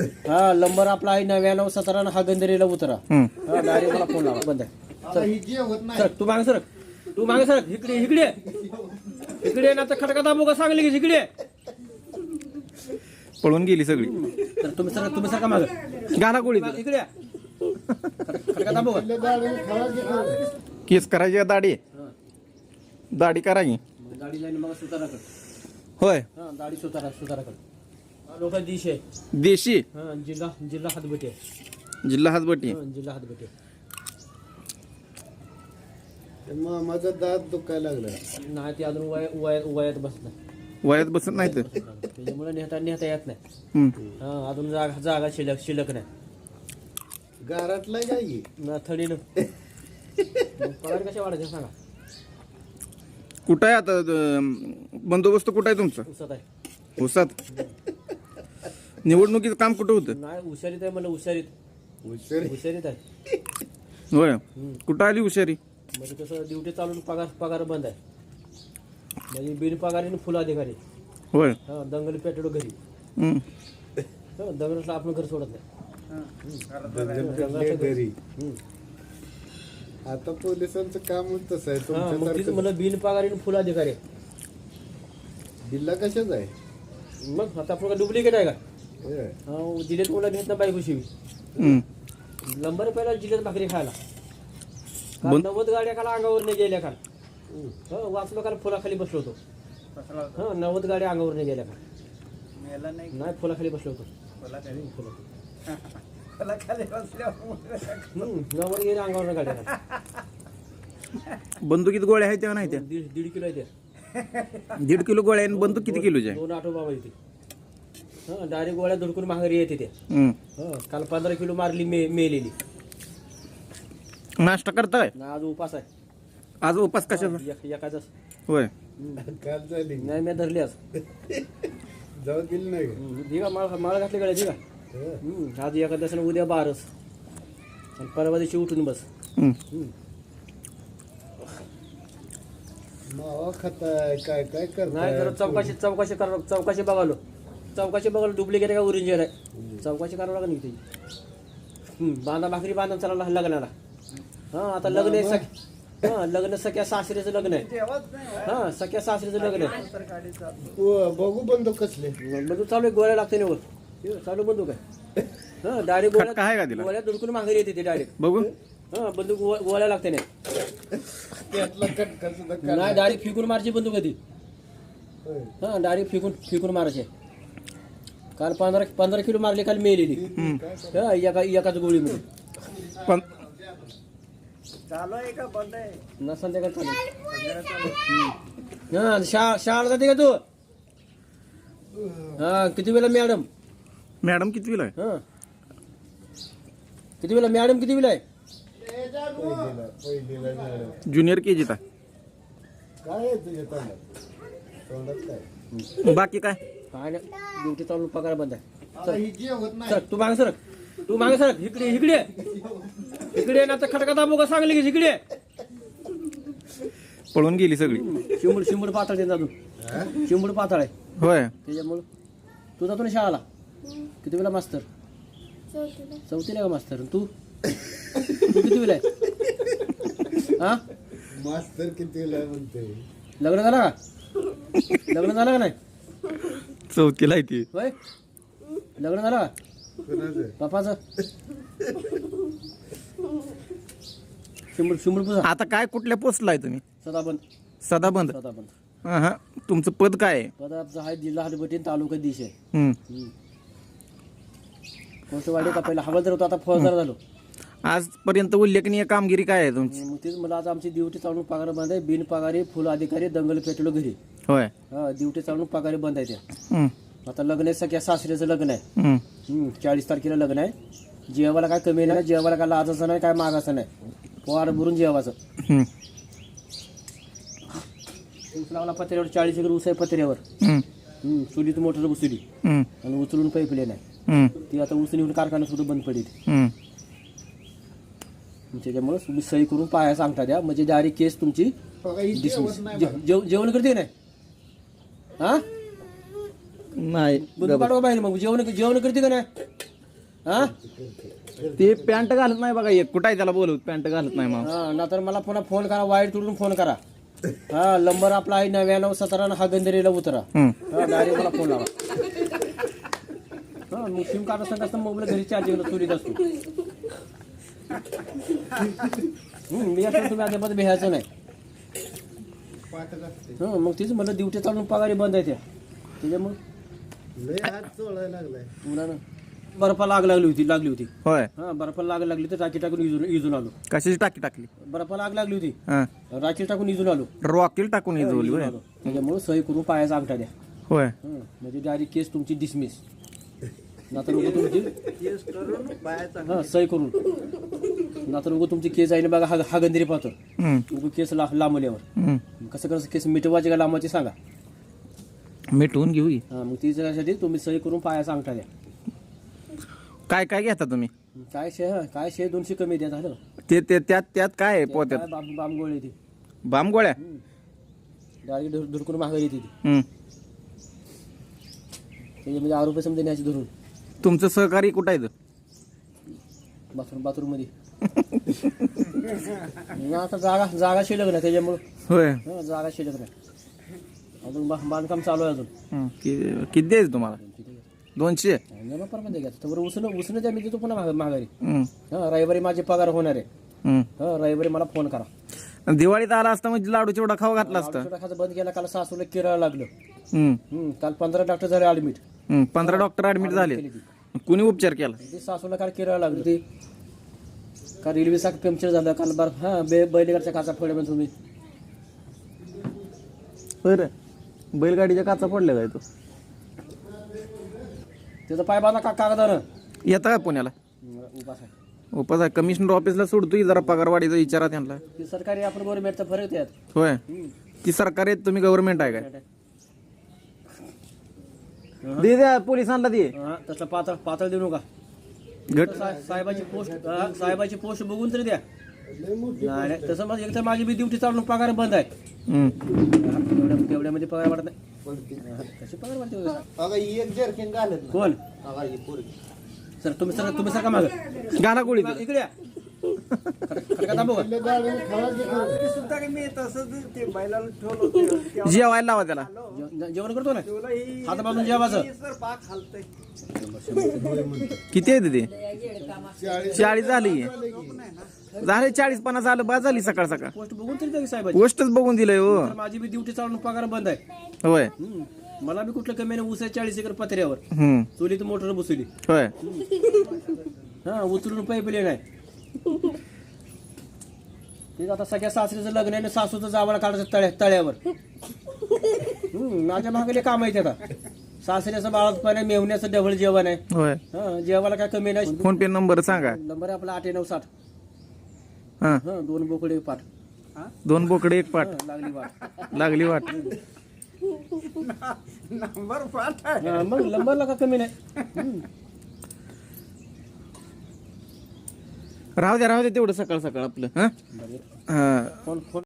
हा नंबर आपला आहे नव्याण्णव सतरा हा गंधेरीला उतरा. हा डायरेक्ट मला फोन लावा. बंद सर तू मागे सर तू मागे सर इकडे इकडे. इकडे ना तर खडका दाबू का सांगली की इकडे. पळून गेली सगळी. तर तुम्ही सर तुम्ही सर का मागे. गाणा गोळी इकडे या. खडका दाबू. केस करायची का दाढी. दाढी करायची दाढी मग सुताराकडे. होय. हा दाढी सुतारा सुताराकडे. लोक दिश आहे. देशी? हा जिल्हा जिल्हा हातबटी आहे. जिल्हा हातबटी हा, जिल्हा हातबटी आहे. मामाचा दात दुखायला लागला नाही ते अजून वय वय वयात बसत नाही. वयात बसत नाही तर त्याच्यामुळे नेता नेता येत नाही. हम्म. हा अजून जागा जागा शिल्लक शिल्लक नाही. गारातला गाई ना थडीनं मग पगार कशा वाढायचे सांगा? कुठं आहे आता? अं, बंदोबस्त कुठं आहे तुमचा? उसत आहे. उसात निवडणुकीचं काम कुठं होतं? नाही हुशारीत आहे म्हणलं हुशारीत. हुशारी. हुशारीत आहे. होय. कुठं आली हुशारी? म्हणजे कसं ड्युटी चालून पगार पगार बंद आहे. म्हणजे बिन पगारीने फुल अधिकारी. होय. हा दंगल पेटलो घरी. हम्म. हा, दंगल आपलं घर सोडत नाही. घरी हम्म. आता पोलिसांचं कामच तसं आहे. हा मग तीच तुमच्यासारखं म्हणलं बिन पगारीने फुल अधिकारी. आहे. जिल्हा कशाच आहे? मग आता आपण डुप्लिकेट आहे का? हे. हा जिल्ह्यात मुला घेत ना बायको शिवी हम्म. नंबर पहिला जिल्ह्यात भाकरी खायला. काल नव्वद गाड्या काल अंगावर नाही गेल्या काल. हो वाचलो काल फुलाखाली बसलो होतो. हा नव्वद गाड्या अंगावर नाही गेल्या काल. नाही फुलाखाली बसलो होतो. हम्म, नव्वद गेल्या अंगावर गाड्या काल. बंदुकीत गोळ्या आहेत त्या नाही त्या? दीड दीड किलो आहे त्या. दीड किलो गोळ्या आणि बंदूक किती किलोच्या आहे दोन आठो बाबा येते हा डायरेक्ट गोळ्या धुडकून माघारी येते हम्म. हा काल पंधरा किलो मारली मे मेलेली. नाश्ता करताय? ना आज उपास आहे. आज उपास कशाचा? एक- एकादस होय. काल झाली. नाही मी धरली आज. जाऊ दिली नाही का? दिगा माळ माळ घातली कडे दिगा हे. हम्म, आज एकादशीनं उद्या बारस. आणि परवा दिवशी उठून बस. हम्म. हम्म. मावा खाताय काय काय नाही तर चौकशी चौकशी करा चौकशी बघालो. चौकशी बघालो डुप्लिकेट आहे का ओरिजिनल आहे? चौकशी करावं लागेल की त्याची बांधा भाकरी बांधा चला लग्नाला. हा आता लग्न आहे सख हा लग्न सख्या सासरीचं लग्न आहे. हा सख्या सासरीचं लग्न आहे. व- बघू बंदूक कसले. बंदूक चालू आहे गोळ्या लागते ना हे चालू बंदूक आहे. हा डायरेक्ट? गोळ्या गोळ्या धुडकून माघारी येते ते डायरेक्ट बघू. हा बंदूक गोळ्या लागते नाही डायरेक्ट फिकून मारची बंदूक आहे ती. हा डायरेक्ट फिकून फिकून मारायचे. काल पंधरा पंधरा किलो मारले काल मेलेली. काय हा एका एकाच गोळीमध्ये. पण ना संध्याकाळ चालू. हा शाळा जाते का तू? हा किती वेळा मॅडम? मॅडम कितवीला आहे? हा. किती वेळा मॅडम किती वेळा आहे? पहिलीला. ज्युनियर के जीत आहे काय आहे तुझ्या तोंडात? तोंडात काय? बाकी काय? काय नाही ड्युटी चालू पगार बंद आहे. ही सर तू मागे सर तू मागे सर इकडे इकडे. इकडे ना तर खडका दाबू का सांगली की इकडे. पळून गेली सगळी. शिंबूड शिंबूड पातळ आहे अजून. शिंबूड पातळ आहे. होय. त्याच्यामुळं तू जातो ना शाळाला? किती वेळा मास्तर? चौथीला. का मास्तर? आणि तू? तू किती वेळा आहे? हा? मास्तर कितीला म्हणते लग्न झालं का? लग्न झालं का नाही? चौथीला आहे ती. होय? लग्न झालं का? बापाचं? पुसा आता काय कुठल्या पोस्टला आहे तुम्ही? सदाबंद. सदाबंद. सदाबंद. हा हा तुमचं पद काय आहे? पदाचा आहे जिल्हा हडबटीन तालुका दिश. आहे हम्म. कोणतवाडी का पहिला? हवालदार होता आता फौजदार झालो. आजपर्यंत उल्लेखनीय कामगिरी काय आहे तुमची? मग तेच मला आज आमची ड्युटी चालून पगार बंद आहे. बिन पगारी फुल अधिकारी दंगल पेटलो घरी. होय हा ड्युटी चालून पगारी बंद आहे त्या हम्म. आता लग्न आहे सगळ्या सासऱ्याचं लग्न आहे हम्म. हम्म, चाळीस तारखेला लग्न आहे जेवायला काय कमी नाही जेवायला काय लाजाचं नाही काय मागाचं नाही पोहार भरून जेवायचं. ऊस लावला पत्र्यावर चाळीस एकर ऊस आहे पत्र्यावर. हम्म, चुलीत मोटर हम्म. आणि उचलून पाईपले नाही. ती आता ऊस नेऊन कारखाना सुद्धा बंद पडेल. त्याच्यामुळे तुम्ही सही करून पाया सांगता द्या म्हणजे डायरेक्ट केस तुमची dismiss. जेव- जेवण करते नाही हा? नाही बंदूक काढवा बाहेर मग जेवण जेवण करते का नाही? हा? ते पॅन्ट घालत नाही बघा एक कुठं आहे त्याला बोलवत पॅन्ट घालत नाही मग हा नाहीतर मला पुन्हा फोन करा वाईट तुडून फोन करा. हा नंबर आपला आहे नव्याण्णव सतरा हा गंधेरीला उतरा. हम्म. हा डायरेक्ट मला फोन लावा. हा मग सिम कार्ड असताना कसं मोबाईल घरी चार्जिंग चोरीत असतो. हम्म, मी असं तुम्ही अजिबात भेहायचं नाही. हा मग तीच म्हणलं ड्युटी चालून पगारी बंद आहे त्या. त्याच्यामुळे लय हात चोळायला लागलाय. मुलानं बर्फाला आग लागली होती लागली होती. होय. हा बर्फाला आग लागली तर टाकी टाकून इजून इजून आलो. कशाची टाकी टाकली? बर्फाला आग लागली होती. हा. राखी टाकून इजून आलो. रॉकेल टाकून होय. आलो. त्याच्यामुळे सही करून पायाचा अंगठा द्या. होय. हं, म्हणजे डायरेक्ट केस तुमची डिसमिस तुमची? हा सही करून. नातर उगं तुमची केस आहे ना बघा हा हा गंधीरी पाहतो. उगं केस ला लांबल्यावर हम्म. कसं कसं केस मिटवायचे का लांबाचे सांगा. मिटवून घेऊ ही. मग त्याच्यासाठी तुम्ही सही करून पायाचा अंगठा द्या. काय काय घेता तुम्ही? काय शे काय शे दोनशे कमी द्या झालं. ते ते त्यात त्यात काय आहे पोत्यात? काय बाम बाम गोळी ती. बाम गोळ्या डायरेक्ट धुरकून मागे येते ती. त्याच्यामध्ये आरोपी समजा न्यायची धरून. तुमचं सहकारी कुठं आहे? बाथरूम बाथरूममध्ये. आता जागा जागा शिल्लक नाही त्याच्यामुळं. होय. जागा शिल्लक नाही. अजून बा- बांधकाम चालू आहे अजून. कि- किती द्यायचं तुम्हाला? दोनशे? परमध्ये घ्यायचं तर उसणं उसणं द्या मी देतो पुन्हा माघ- माघारी. हा. रविवारी माझे पगार होणार आहे. हा. रविवारी मला फोन करा. दिवाळीत आला असता म्हणजे लाडू चिवडा खाऊ घातला असता? छोटा खायचं बंद केला काल सासूला किरायला लागलं. हम्म. काल पंधरा डॉक्टर झाले ऍडमिट हम्म. पंधरा डॉक्टर ऍडमिट झाले. केली ती. कुणी उपचार केला? ते सासूला काल किरायला लागलं ते काल रेल्वे सारखं पंक्चर झालं. काल बार हा बे बैलगाडच्या काचा फोडल्या म्हणजे तुम्ही. बरं. बैलगाडीच्या काचा पडल्या काय तो? त्याचा पाय बांधा का कागदानं? येता का पुण्याला? उपास आहे उपास आहे कमिशनर ऑफिसला सोडतोय जरा पगारवाढीचा विचारा त्यांना? ते सरकारी आपण गव्हर्नमेंटचा फरक त्यात. होय. हं. ती सरकार आहे तुम्ही गव्हर्नमेंट आहे काय? दे द्या पोलिसांना दे हा, तसलं पातळ पातळ देऊ नका. घट सा- साहेबाची पोस्ट हा, साहेबाची पोस्ट बघून तरी द्या. नाही नाही, तसं मग एक तर माझी बी ड्युटी चालून पगार बंद आहे. हम्म. हा, तेवढ्या तेवढ्यामध्ये पगार वाढत नाही. हा, कशी पगार वाढते? अगं ही एक जर्किन घालत ना कोण? अगं ही पोरगी. सर तुम्ही सर तुम्ही सर का माग? घाला गोळी. इकडे या. जेवायला लावा त्याला. जेवण करतो ना? हात बांधून जेवायचं किती आहे ते चाळीस. झाली. झाले चाळीस पन्नास आलं बा झाली सकाळ सकाळ. पोस्ट बघून तरी साहेबाची? गोष्टच बघून दिलंय हो. तर माझी बी ड्युटी चालून पगार बंद आहे. होय. हं. मला बी कुठलं कमी नाही ऊस आहे चाळीस एकर पत्र्यावर. हम्म. चुलीत मोटर बसवली. होय. हा उचलून पैपले नाही ते आता सगळ्या सासरीचं लग्न आहे आणि सासूचं जावं काढायचं तळ्या तळ्यावर. हम्म, माझ्या मागले काम आहे आता. सासऱ्याचं बाळात आहे मेवण्याचं डबल जेवण आहे. होय. हा जेवायला काय कमी नाही. फोन पे नंबर सांगा. नंबर आहे आपला आठ नऊ साठ. हा. हा दोन बोकडे पाठ. दोन बोकडे एक पाट हा, लागली वाट. लागली वाट. हा, मग नंबरला का कमी नाही. राहू द्या राहू द्या तेवढं सकाळ सकाळ आपलं हा. हा